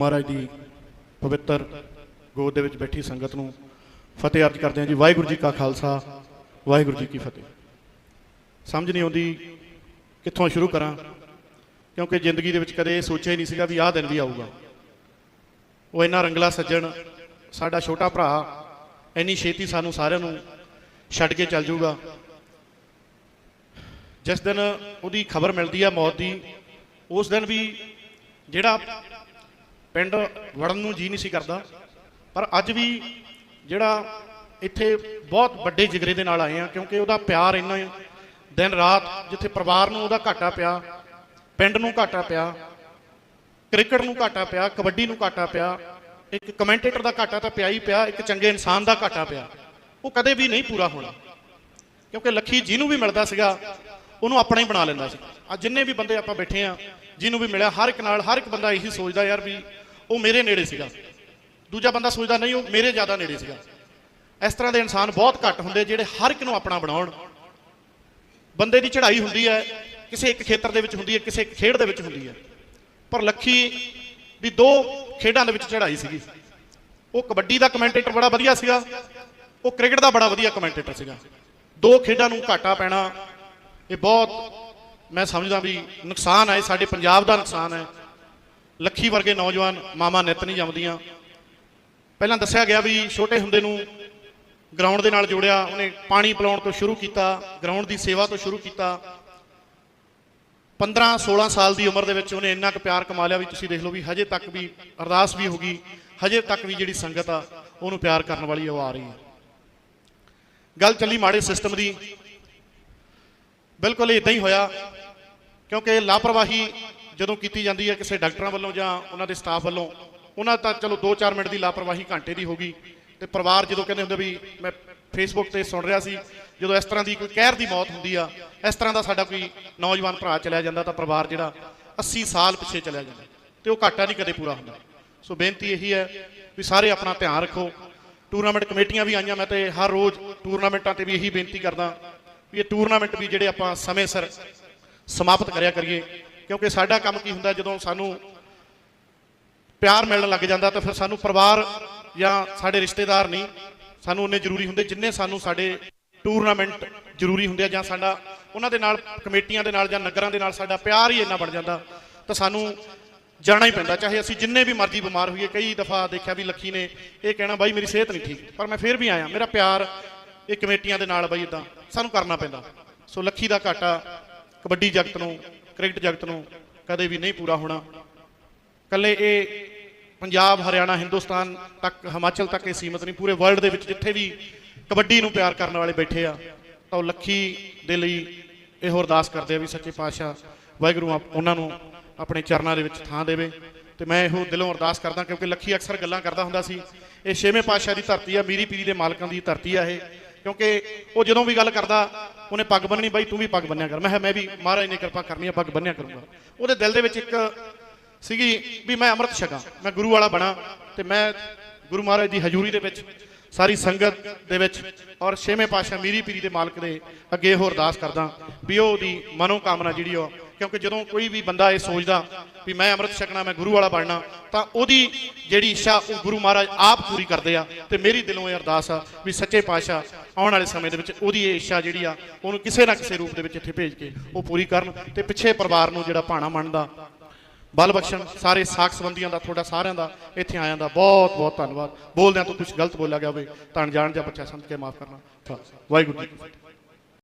ਮਹਾਰਾਜ ਦੀ ਪਵਿੱਤਰ ਗੋਦ ਦੇ ਵਿੱਚ ਬੈਠੀ ਸੰਗਤ ਨੂੰ ਫਤਿਹ ਅਰਜ ਕਰਦੇ ਹਾਂ ਜੀ। ਵਾਹਿਗੁਰੂ ਜੀ ਕਾ ਖਾਲਸਾ, ਵਾਹਿਗੁਰੂ ਜੀ ਕੀ ਫਤਿਹ। ਸਮਝ ਨਹੀਂ ਆਉਂਦੀ ਕਿੱਥੋਂ ਸ਼ੁਰੂ ਕਰਾਂ, ਕਿਉਂਕਿ ਜ਼ਿੰਦਗੀ ਦੇ ਵਿੱਚ ਕਦੇ ਇਹ ਸੋਚਿਆ ਹੀ ਨਹੀਂ ਸੀਗਾ ਵੀ ਆਹ ਦਿਨ ਵੀ ਆਊਗਾ। ਉਹ ਇੰਨਾ ਰੰਗਲਾ ਸੱਜਣ, ਸਾਡਾ ਛੋਟਾ ਭਰਾ, ਇੰਨੀ ਛੇਤੀ ਸਾਨੂੰ ਸਾਰਿਆਂ ਨੂੰ ਛੱਡ ਕੇ ਚੱਲ ਜਾਊਗਾ। ਜਿਸ ਦਿਨ ਉਹਦੀ ਖਬਰ ਮਿਲਦੀ ਹੈ ਮੌਤ ਦੀ, ਉਸ ਦਿਨ ਵੀ ਜਿਹੜਾ ਪਿੰਡ ਵੜਨ ਨੂੰ ਜੀ ਨਹੀਂ ਸੀ ਕਰਦਾ। ਪਰ ਅੱਜ ਵੀ ਜਿਹੜਾ ਇੱਥੇ ਬਹੁਤ ਵੱਡੇ ਜਿਗਰੇ ਦੇ ਨਾਲ ਆਏ ਆ ਕਿਉਂਕਿ ਉਹਦਾ ਪਿਆਰ ਇੰਨਾ ਹੈ। ਦਿਨ ਰਾਤ ਜਿੱਥੇ ਪਰਿਵਾਰ ਨੂੰ ਉਹਦਾ ਘਾਟਾ ਪਿਆ, ਪਿੰਡ ਨੂੰ ਘਾਟਾ ਪਿਆ, ਕ੍ਰਿਕਟ ਨੂੰ ਘਾਟਾ ਪਿਆ, ਕਬੱਡੀ ਨੂੰ ਘਾਟਾ ਪਿਆ, ਇੱਕ ਕਮੈਂਟੇਟਰ ਦਾ ਘਾਟਾ ਤਾਂ ਪਿਆ ਹੀ ਪਿਆ, ਇੱਕ ਚੰਗੇ ਇਨਸਾਨ ਦਾ ਘਾਟਾ ਪਿਆ। ਉਹ ਕਦੇ ਵੀ ਨਹੀਂ ਪੂਰਾ ਹੋਣਾ। ਕਿਉਂਕਿ ਲੱਖੀ ਜਿਹਨੂੰ ਵੀ ਮਿਲਦਾ ਸੀਗਾ, ਉਹਨੂੰ ਆਪਣਾ ਹੀ ਬਣਾ ਲੈਂਦਾ ਸੀ। ਆ ਜਿੰਨੇ ਵੀ ਬੰਦੇ ਆਪਾਂ ਬੈਠੇ ਆ ਜਿਹਨੂੰ ਵੀ ਮਿਲਿਆ, ਹਰ ਇੱਕ ਨਾਲ ਹਰ ਇੱਕ ਬੰਦਾ ਇਹੀ ਸੋਚਦਾ ਯਾਰ ਵੀ ਉਹ ਮੇਰੇ ਨੇੜੇ ਸੀਗਾ। ਦੂਜਾ ਬੰਦਾ ਸੋਚਦਾ, ਨਹੀਂ, ਉਹ ਮੇਰੇ ਜ਼ਿਆਦਾ ਨੇੜੇ ਸੀਗਾ। ਇਸ ਤਰ੍ਹਾਂ ਦੇ ਇਨਸਾਨ ਬਹੁਤ ਘੱਟ ਹੁੰਦੇ ਜਿਹੜੇ ਹਰ ਇੱਕ ਨੂੰ ਆਪਣਾ ਬਣਾਉਣ। ਬੰਦੇ ਦੀ ਚੜ੍ਹਾਈ ਹੁੰਦੀ ਹੈ, ਕਿਸੇ ਇੱਕ ਖੇਤਰ ਦੇ ਵਿੱਚ ਹੁੰਦੀ ਹੈ, ਕਿਸੇ ਇੱਕ ਖੇਡ ਦੇ ਵਿੱਚ ਹੁੰਦੀ ਹੈ। ਪਰ ਲੱਖੀ ਦੀ ਦੋ ਖੇਡਾਂ ਦੇ ਵਿੱਚ ਚੜ੍ਹਾਈ ਸੀਗੀ। ਉਹ ਕਬੱਡੀ ਦਾ ਕਮੈਂਟੇਟਰ ਬੜਾ ਵਧੀਆ ਸੀਗਾ, ਉਹ ਕ੍ਰਿਕਟ ਦਾ ਬੜਾ ਵਧੀਆ ਕਮੈਂਟੇਟਰ ਸੀਗਾ। ਦੋ ਖੇਡਾਂ ਨੂੰ ਘਾਟਾ ਪੈਣਾ, ਇਹ ਬਹੁਤ ਮੈਂ ਸਮਝਦਾ ਵੀ ਨੁਕਸਾਨ ਹੈ ਸਾਡੇ ਪੰਜਾਬ ਦਾ ਨੁਕਸਾਨ ਹੈ। ਲੱਖੀ ਵਰਗੇ ਨੌਜਵਾਨ ਮਾਮਾ ਨਿਤ ਨਹੀਂ ਜੰਮਦੀਆਂ। ਪਹਿਲਾਂ ਦੱਸਿਆ ਗਿਆ ਵੀ ਛੋਟੇ ਹੁੰਦੇ ਨੂੰ ਗਰਾਊਂਡ ਦੇ ਨਾਲ ਜੋੜਿਆ, ਉਹਨੇ ਪਾਣੀ ਪਿਲਾਉਣ ਤੋਂ ਸ਼ੁਰੂ ਕੀਤਾ ਗਰਾਊਂਡ ਦੀ ਸੇਵਾ ਤੋਂ ਸ਼ੁਰੂ ਕੀਤਾ। 15 16 ਸਾਲ ਦੀ ਉਮਰ ਦੇ ਵਿੱਚ ਉਹਨੇ ਇੰਨਾ ਕੁ ਪਿਆਰ ਕਮਾ ਲਿਆ ਵੀ ਤੁਸੀਂ ਦੇਖ ਲਓ ਵੀ ਹਜੇ ਤੱਕ ਵੀ ਅਰਦਾਸ ਵੀ ਹੋ ਗਈ, ਹਜੇ ਤੱਕ ਵੀ ਜਿਹੜੀ ਸੰਗਤ ਆ, ਉਹਨੂੰ ਪਿਆਰ ਕਰਨ ਵਾਲੀ ਉਹ ਆ ਰਹੀ ਹੈ। ਗੱਲ ਚੱਲੀ ਮਾੜੇ ਸਿਸਟਮ ਦੀ। ਬਿਲਕੁਲ ਇਦਾਂ ਹੀ ਹੋਇਆ, ਕਿਉਂਕਿ ਲਾਪਰਵਾਹੀ ਜਦੋਂ ਕੀਤੀ ਜਾਂਦੀ ਹੈ ਕਿਸੇ ਡਾਕਟਰਾਂ ਵੱਲੋਂ ਜਾਂ ਉਹਨਾਂ ਦੇ ਸਟਾਫ ਵੱਲੋਂ, ਉਹਨਾਂ ਤਾਂ ਚਲੋ 2-4 ਮਿੰਟ ਦੀ ਲਾਪਰਵਾਹੀ ਘੰਟੇ ਦੀ ਹੋਗੀ ਤੇ ਪਰਿਵਾਰ ਜਦੋਂ ਕਹਿੰਦੇ ਹੁੰਦੇ ਵੀ ਮੈਂ ਫੇਸਬੁੱਕ ਤੇ ਸੁਣ ਰਿਹਾ ਸੀ, ਜਦੋਂ ਇਸ ਤਰ੍ਹਾਂ ਦੀ ਕੋਈ ਕਹਿਰ ਦੀ ਮੌਤ ਹੁੰਦੀ ਆ, ਇਸ ਤਰ੍ਹਾਂ ਦਾ ਸਾਡਾ ਕੋਈ ਨੌਜਵਾਨ ਭਰਾ ਚਲਿਆ ਜਾਂਦਾ ਤਾਂ ਪਰਿਵਾਰ ਜਿਹੜਾ 80 ਸਾਲ ਪਿੱਛੇ ਚਲਿਆ ਜਾਂਦਾ ਤੇ ਉਹ ਘਾਟਾ ਨਹੀਂ ਕਦੇ ਪੂਰਾ ਹੁੰਦਾ। ਸੋ ਬੇਨਤੀ ਇਹੀ ਹੈ ਵੀ ਸਾਰੇ ਆਪਣਾ ਧਿਆਨ ਰੱਖੋ। ਟੂਰਨਾਮੈਂਟ ਕਮੇਟੀਆਂ ਵੀ ਆਈਆਂ, ਮੈਂ ਤੇ ਹਰ ਰੋਜ਼ ਟੂਰਨਾਮੈਂਟਾਂ ਤੇ ਵੀ ਇਹੀ ਬੇਨਤੀ ਕਰਦਾ ਵੀ ਇਹ ਟੂਰਨਾਮੈਂਟ ਵੀ ਜਿਹੜੇ ਆਪਾਂ ਸਮੇਂ ਸਿਰ ਸਮਾਪਤ ਕਰਿਆ ਕਰੀਏ ਕਿਉਂਕਿ ਸਾਡਾ ਕੰਮ ਕੀ ਹੁੰਦਾ ਜਦੋਂ ਸਾਨੂੰ ਪਿਆਰ ਮਿਲਣ ਲੱਗ ਜਾਂਦਾ ਤਾਂ ਫਿਰ ਸਾਨੂੰ ਪਰਿਵਾਰ ਜਾਂ ਸਾਡੇ ਰਿਸ਼ਤੇਦਾਰ ਨਹੀਂ। ਸਾਨੂੰ ਉਹਨੇ ਜ਼ਰੂਰੀ ਹੁੰਦੇ ਜਿੰਨੇ ਸਾਨੂੰ ਸਾਡੇ ਟੂਰਨਾਮੈਂਟ ਜ਼ਰੂਰੀ ਹੁੰਦੇ ਆ ਜਾਂ ਸਾਡਾ ਉਹਨਾਂ ਦੇ ਨਾਲ ਕਮੇਟੀਆਂ ਦੇ ਨਾਲ ਜਾਂ ਨਗਰਾਂ ਦੇ ਨਾਲ ਸਾਡਾ ਪਿਆਰ ਹੀ ਇੰਨਾ ਬਣ ਜਾਂਦਾ ਤਾਂ ਸਾਨੂੰ ਜਾਣਾ ਹੀ ਪੈਂਦਾ। ਚਾਹੇ ਅਸੀਂ ਜਿੰਨੇ ਵੀ ਮਰਜ਼ੀ ਬਿਮਾਰ ਹੋਈਏ, ਕਈ ਦਫਾ ਦੇਖਿਆ ਵੀ ਲੱਖੀ ਨੇ ਇਹ ਕਹਿਣਾ, ਬਾਈ, ਮੇਰੀ ਸਿਹਤ ਨਹੀਂ ਠੀਕ। ਪਰ ਮੈਂ ਫਿਰ ਵੀ ਆਇਆ, ਮੇਰਾ ਪਿਆਰ ਇਹ ਕਮੇਟੀਆਂ ਦੇ ਨਾਲ ਬਾਈ ਇਦਾਂ ਸਾਨੂੰ ਕਰਨਾ ਪੈਂਦਾ। ਸੋ ਲੱਖੀ ਦਾ ਘਾਟਾ ਕਬੱਡੀ ਜਗਤ ਨੂੰ ਕ੍ਰਿਕਟ ਜਗਤ ਨੂੰ ਕਦੇ ਵੀ ਨਹੀਂ ਪੂਰਾ ਹੋਣਾ। ਕੱਲੇ ਇਹ ਪੰਜਾਬ, ਹਰਿਆਣਾ, ਹਿੰਦੁਸਤਾਨ ਤੱਕ, ਹਿਮਾਚਲ ਤੱਕ ਇਹ ਸੀਮਤ ਨਹੀਂ। ਪੂਰੇ ਵਰਲਡ ਦੇ ਵਿੱਚ ਜਿੱਥੇ ਵੀ ਕਬੱਡੀ ਨੂੰ ਪਿਆਰ ਕਰਨ ਵਾਲੇ ਬੈਠੇ ਆ, ਤਾਂ ਉਹ ਲੱਖੀ ਦੇ ਲਈ ਇਹ ਅਰਦਾਸ ਕਰਦੇ ਆ ਵੀ ਸੱਚੇ ਪਾਤਸ਼ਾਹ ਵਾਹਿਗੁਰੂ ਆਪ- ਉਹਨਾਂ ਨੂੰ ਆਪਣੇ ਚਰਨਾਂ ਦੇ ਵਿੱਚ ਥਾਂ ਦੇਵੇ। ਤੇ ਮੈਂ ਇਹੋ ਦਿਲੋਂ ਅਰਦਾਸ ਕਰਦਾ ਕਿਉਂਕਿ ਲੱਖੀ ਅਕਸਰ ਗੱਲਾਂ ਕਰਦਾ ਹੁੰਦਾ ਸੀ, ਇਹ ਛੇਵੇਂ ਪਾਤਸ਼ਾਹ ਦੀ ਧਰਤੀ ਆ, ਮੀਰੀ ਪੀਰੀ ਦੇ ਮਾਲਕਾਂ ਦੀ ਧਰਤੀ ਆ ਇਹ। ਕਿਉਂਕਿ ਉਹ ਜਦੋਂ ਵੀ ਗੱਲ ਕਰਦਾ ਉਹਨੇ ਪੱਗ ਬੰਨਣੀ ਬਾਈ, ਤੂੰ ਵੀ ਪੱਗ ਬੰਨਿਆ ਕਰ। ਮੈਂ ਕਿਹਾ, ਮੈਂ ਵੀ, ਮਹਾਰਾਜ ਨੇ ਕਿਰਪਾ ਕਰਨੀ ਆ, ਪੱਗ ਬੰਨਿਆ ਕਰੂੰਗਾ। ਉਹਦੇ ਦਿਲ ਦੇ ਵਿੱਚ ਇੱਕ ਸੀਗੀ ਵੀ ਮੈਂ ਅੰਮ੍ਰਿਤ ਛਕਾਂ, ਮੈਂ ਗੁਰੂ ਵਾਲਾ ਬਣਾ ਤੇ ਮੈਂ ਗੁਰੂ ਮਹਾਰਾਜ ਦੀ ਹਜ਼ੂਰੀ ਦੇ ਵਿੱਚ, ਸਾਰੀ ਸੰਗਤ ਦੇ ਵਿੱਚ ਔਰ ਛੇਵੇਂ ਪਾਤਸ਼ਾਹ ਮੀਰੀ ਪੀਰੀ ਦੇ ਮਾਲਕ ਦੇ ਅੱਗੇ ਹੋਰ ਅਰਦਾਸ ਕਰਦਾ ਵੀ ਉਹਦੀ ਮਨੋ ਕਾਮਨਾ ਜਿਹੜੀ ਉਹ ਕਿਉਂਕਿ ਜਦੋਂ ਕੋਈ ਵੀ ਬੰਦਾ ਇਹ ਸੋਚਦਾ ਵੀ ਮੈਂ ਅੰਮ੍ਰਿਤ ਛਕਣਾ, ਮੈਂ ਗੁਰੂ ਵਾਲਾ ਬਣਨਾ, ਤਾਂ ਉਹਦੀ ਜਿਹੜੀ ਇੱਛਾ, ਉਹ ਗੁਰੂ ਮਹਾਰਾਜ ਆਪ ਪੂਰੀ ਕਰਦੇ ਆ ਤੇ ਮੇਰੀ ਦਿਲੋਂ ਇਹ ਅਰਦਾਸ ਆ ਵੀ ਸੱਚੇ ਪਾਤਸ਼ਾਹ ਆਉਣ ਵਾਲੇ ਸਮੇਂ ਦੇ ਵਿੱਚ ਉਹਦੀ ਇਹ ਇੱਛਾ ਜਿਹੜੀ ਆ, ਉਹਨੂੰ ਕਿਸੇ ਨਾ ਕਿਸੇ ਰੂਪ ਦੇ ਵਿੱਚ ਇੱਥੇ ਭੇਜ ਕੇ ਉਹ ਪੂਰੀ ਕਰਨ ਤੇ ਪਿੱਛੇ ਪਰਿਵਾਰ ਨੂੰ ਜਿਹੜਾ ਭਾਣਾ ਮੰਨਦਾ। ਬਲ ਬਖਸ਼ਣ, ਸਾਰੇ ਸਾਖ ਸੰਬੰਧੀਆਂ ਦਾ, ਤੁਹਾਡਾ ਸਾਰਿਆਂ ਦਾ ਇੱਥੇ ਆਇਆਂ ਦਾ ਬਹੁਤ ਬਹੁਤ ਧੰਨਵਾਦ। ਬੋਲਦਿਆਂ ਤੋਂ ਕੁਝ ਗਲਤ ਬੋਲਿਆ ਗਿਆ ਹੋਵੇ, ਤਾਂ ਜਾਣ ਜਾਂ ਬੱਚਾ ਸਮਝ ਕੇ ਮਾਫ ਕਰਨਾ। ਵਾਹਿਗੁਰੂ ਜੀ